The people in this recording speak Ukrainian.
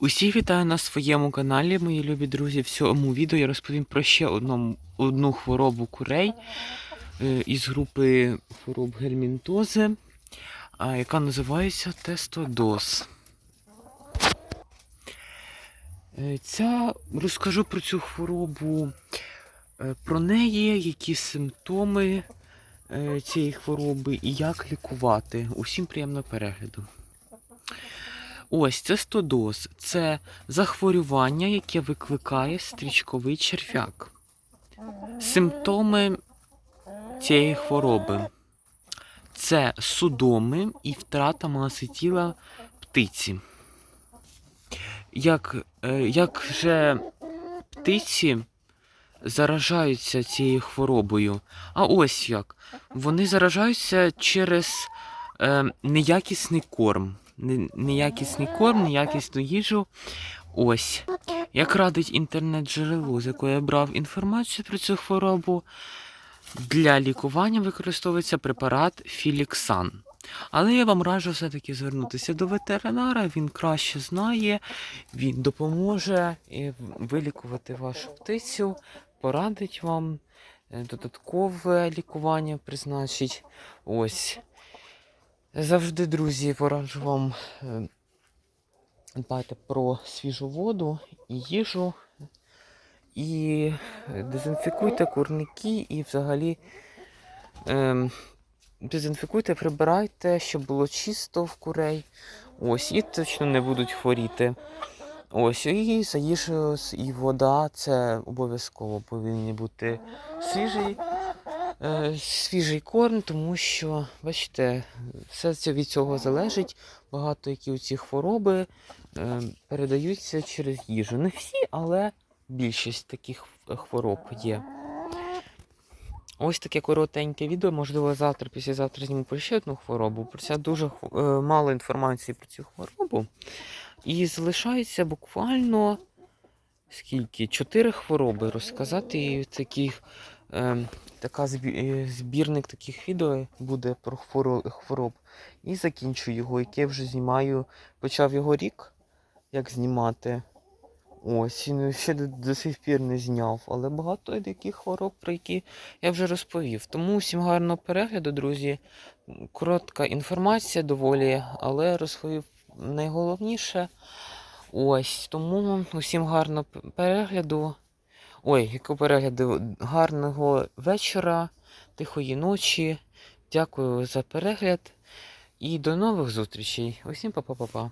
Усіх вітаю на своєму каналі, мої любі друзі. В цьому відео я розповім про ще одну, одну хворобу курей е, із групи хвороб гельмінтози, яка називається тестодоз. Е, Ця розкажу про цю хворобу, е, про неї, які симптоми цієї хвороби і як лікувати. Усім приємного перегляду. Ось це стодоз. Це захворювання, яке викликає стрічковий черв'як. Симптоми цієї хвороби це судоми і втрата маси тіла птиці. Як, е, як же птиці заражаються цією хворобою? А ось як. Вони заражаються через е, неякісний корм неякісний корм, неякісну їжу. Ось. Як радить інтернет-джерело, з якого я брав інформацію про цю хворобу, для лікування використовується препарат Філіксан. Але я вам раджу все-таки звернутися до ветеринара, він краще знає, він допоможе вилікувати вашу птицю, порадить вам е, додаткове лікування призначить. Ось. Завжди, друзі, пораджу вам е, дбати про свіжу воду і їжу. І дезінфікуйте курники і взагалі ем, дезінфікуйте, прибирайте, щоб було чисто в курей. Ось, і точно не будуть хворіти. Ось, і за їжею і вода це обов'язково повинні бути свіжий е, свіжий корм, тому що, бачите, все це від цього залежить. Багато які ці хвороби е, передаються через їжу. Не всі, але більшість таких хвороб є. Ось таке коротеньке відео. Можливо, завтра, післязавтра зніму про ще одну хворобу. Про це дуже е, мало інформації про цю хворобу. І залишається буквально скільки? Чотири хвороби розказати таких. Е, така збірник таких відео буде про хворо- хвороб. І закінчу його, яке я вже знімаю. Почав його рік, як знімати. Ось, і ну, ще до, до сих пір не зняв. Але багато таких хвороб, про які я вже розповів. Тому всім гарного перегляду, друзі. Коротка інформація доволі, але розповів найголовніше. Ось, тому усім гарного перегляду. Ой, якого перегляду, гарного вечора, тихої ночі. Дякую за перегляд і до нових зустрічей. Усім па-па-па-па.